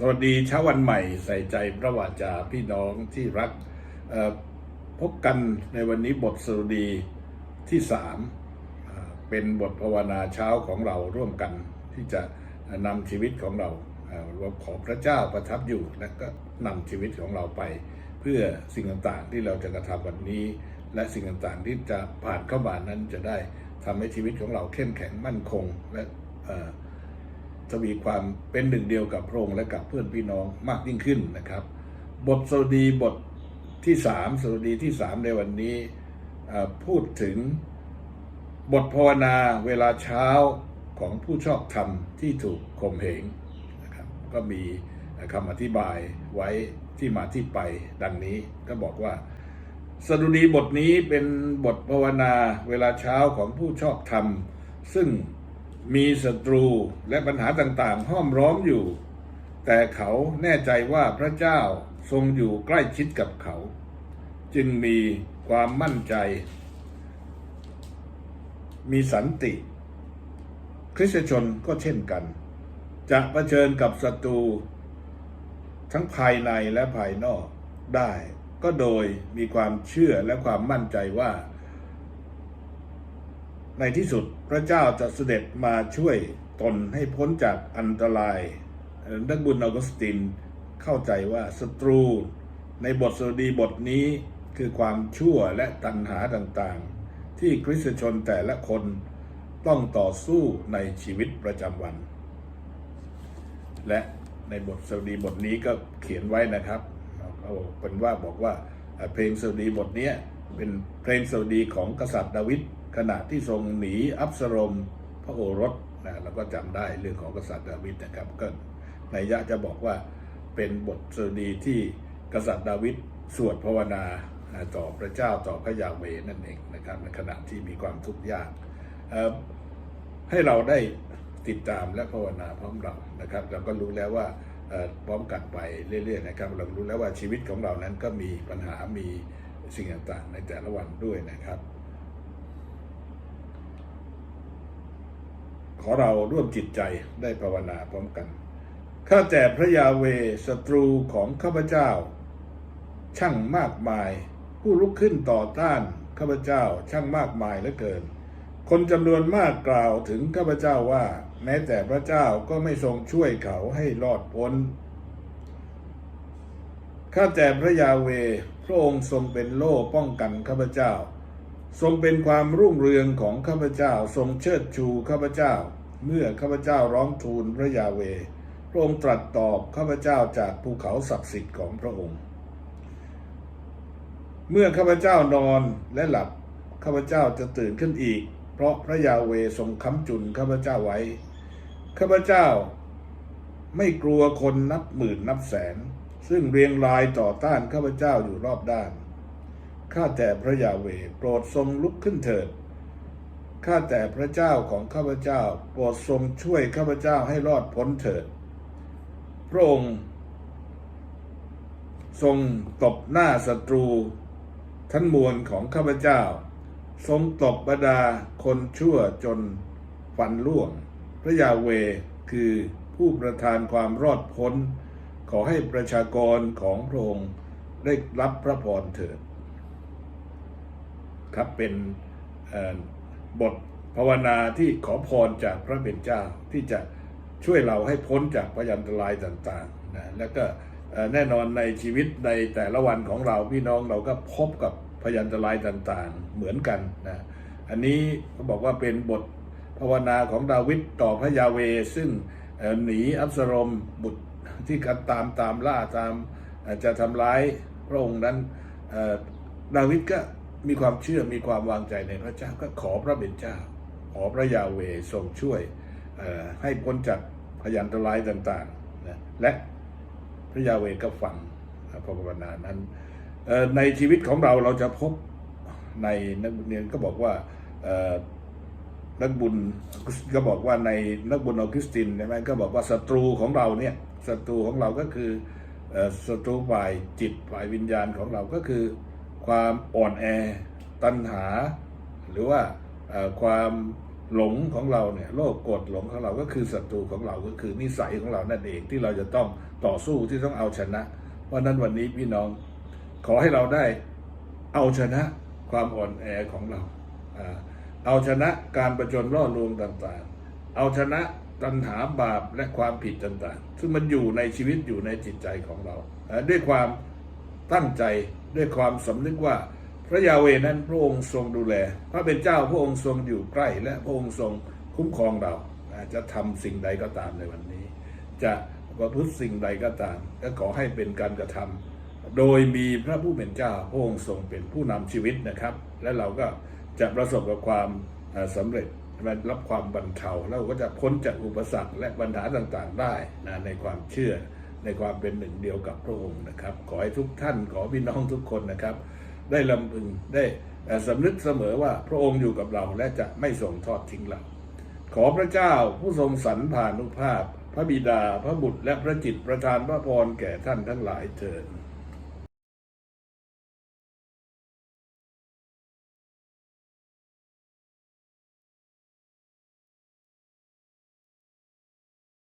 สวัสดีเช้าวันใหม่ใส่ใจพระวาจาพี่น้องที่รักพบกันในวันนี้บทสรุดีที่สามเป็นบทภาวนาเช้าของเราร่วมกันที่จะนำชีวิตของเราเราขอพระเจ้าประทับอยู่และก็นำชีวิตของเราไป เพื่อสิ่งต่างๆที่เราจะกระทำวันนี้ และสิ่งต่างๆที่จะผ่านเข้ามานั้นจะได้ทำให้ชีวิตของเราเข้มแข็งมั่นคงและ ทวีความเป็นหนึ่งเดียวกับพระองค์และกับเพื่อนพี่น้องมากยิ่งขึ้นนะครับ บทสวดีบทที่สามสวดีที่สามในวันนี้พูดถึงบทภาวนาเวลาเช้าของผู้ชอบธรรมที่ถูกข่มเหงนะครับก็มีคำอธิบายไว้ที่มาที่ไปดังนี้ก็บอกว่าสดุดีบทนี้เป็นบทภาวนาเวลาเช้าของผู้ชอบธรรม ซึ่ง มีศัตรูและปัญหาต่างๆ ห้อมร้อมอยู่ แต่เขาแน่ใจว่าพระเจ้าทรงอยู่ใกล้ชิดกับเขา จึงมีความมั่นใจ มีสันติ คริสตชนก็เช่นกัน จะะเผชิญกับศัตรูทั้งภายในและภายนอกได้ ก็โดยมีความเชื่อและความมั่นใจว่า ในที่สุดพระเจ้าจะเสด็จมาช่วยตนให้พ้นจากอันตราย นักบุญออกุสตินเข้าใจว่าศัตรู ในบทสวดีบทนี้คือความชั่วและตัณหาต่างๆ ที่คริสตชนแต่ละคนต้องต่อสู้ในชีวิตประจำวัน และในบทสวดีบทนี้ก็เขียนไว้นะครับเอาเป็นว่าบอกว่าเพลงสวดีบทนี้เป็นเพลงสวดีของกษัตริย์ดาวิด ขณะที่ทรงหนีอับสรมพระโอรสนะเราก็จำได้เรื่องของกษัตริย์ดาวิดนะครับก็ในยยะจะบอกว่าเป็นบทสดีที่กษัตริย์ดาวิดสวดภาวนาต่อพระเจ้าต่อพระยาเวนั่นเองนะครับในขณะที่มีความทุกข์ยากให้เราได้ติดตามและภาวนาพร้อมเรานะครับ เราก็รู้แล้วว่าพร้อมกันไปเรื่อยๆนะครับ เรารู้แล้วว่าชีวิตของเรานั้นก็มีปัญหามีสิ่งต่างๆในแต่ละวันด้วยนะครับ ขอเราร่วมจิตใจได้ภาวนาพร้อมกัน ข้าแต่พระยาเวศัตรูของข้าพเจ้า ช่างมากมาย ผู้ลุกขึ้นต่อต้านข้าพเจ้าช่างมากมายเหลือเกิน คนจำนวนมากกล่าวถึงข้าพเจ้าว่า แม้แต่พระเจ้าก็ไม่ทรงช่วยเขาให้รอดพ้นข้าแต่พระยาเว พระองค์ทรงเป็นโล่ป้องกันข้าพเจ้า ทรงเป็นความรุ่งเรืองของข้าพเจ้าทรงเชิดชูข้าพเจ้า เมื่อข้าพเจ้าร้องทูลพระยาเวพระองค์ตรัสตอบข้าพเจ้าจากภูเขาศักดิ์สิทธิ์ของพระองค์ เมื่อข้าพเจ้านอนและหลับข้าพเจ้าจะตื่นขึ้นอีก เพราะพระยาเวทรงค้ำจุนข้าพเจ้าไว้ข้าพเจ้าไม่กลัวคนนับหมื่นนับแสน ซึ่งเรียงรายต่อต้านข้าพเจ้าอยู่รอบด้าน ข้าแต่พระยาเวโปรดทรงลุกขึ้นเถิด ข้าแต่พระเจ้าของข้าพเจ้า โปรดทรงช่วยข้าพเจ้าให้รอดพ้นเถิด พระองค์ ทรงตบหน้าศัตรู ทั้นมวลของข้าพเจ้า ทรงตบบรรดาคนชั่วจนฟันล่วง พระยาเวคือผู้ประทานความรอดพ้น ขอให้ประชากรของพระองค์ได้รับพระพรเถิด ครับเป็นบทภาวนาที่ขอพรจากพระเป็นเจ้าที่จะช่วยเราให้พ้นจากพยันตรายต่างๆนะแล้วก็แน่นอนในชีวิตในแต่ละวันของเราพี่น้องเราก็พบกับพยันตรายต่างๆเหมือนกันนะอันนี้เขาบอกว่าเป็นบทภาวนาของดาวิดต่อพระยาเวซึ่งหนีอับสรมบุตรที่กันตามตามล่าตามจะทำร้ายพระองค์นั้นดาวิดก็ มีความเชื่อมีความวางใจในพระเจ้าก็ขอพระเป็นเจ้า ขอพระยาเวทรงช่วยให้พ้นจากพยันตรายต่างๆนะและพระยาเวก็ฟังพระภาวนานั้นในชีวิตของเราเราจะพบในนักบุญเรียนก็บอกว่านักบุญก็บอกว่าในนักบุญออกิสตินใช่ไหมก็บอกว่าศัตรูของเราเนี่ยศัตรูของเราก็คือศัตรูฝ่ายจิตฝ่ายวิญญาณของเราก็คือ ความอ่อนแอ ตัณหา หรือว่าความหลงของเราเนี่ยโลภโกรธหลงของเราก็คือศัตรูของเราก็คือนิสัยของเรานั่นเองที่เราจะต้องต่อสู้ที่ต้องเอาชนะ เพราะนั้นวันนี้พี่น้องขอให้เราได้เอาชนะความอ่อนแอของเรา เอาชนะการประจนล่อลวงต่างๆ เอาชนะตัณหาบาปและความผิดต่างๆ ซึ่งมันอยู่ในชีวิตอยู่ในจิตใจของเรา ด้วยความตั้งใจ ด้วยความสำนึกว่าพระยาเวนั้นพระองค์ทรงดูแล พระเป็นเจ้าพระองค์ทรงอยู่ใกล้ และพระองค์ทรงคุ้มครองเราจะทำสิ่งใดก็ตามในวันนี้ จะประพฤติสิ่งใดก็ตาม ก็ขอให้เป็นการกระทำโดยมีพระผู้เป็นเจ้าพระองค์ทรงเป็นผู้นำชีวิตนะครับ และเราก็จะประสบกับความเอ่อสำเร็จรับความบรรเทาแล้วก็จะพ้นจากอุปสรรคและปัญหาต่างๆ ได้นะในความเชื่อ ในความเป็นหนึ่งเดียวกับพระองค์นะครับ ขอให้ทุกท่านขอพี่น้องทุกคนนะครับ ได้ลำพึงได้สำนึกเสมอว่าพระองค์อยู่กับเราและจะไม่ส่งทอดทิ้งเรา ขอพระเจ้าผู้ทรงสรรพานุภาพ พระบิดาพระบุตรและพระจิตประทานพระพรแก่ท่านทั้งหลายเถิด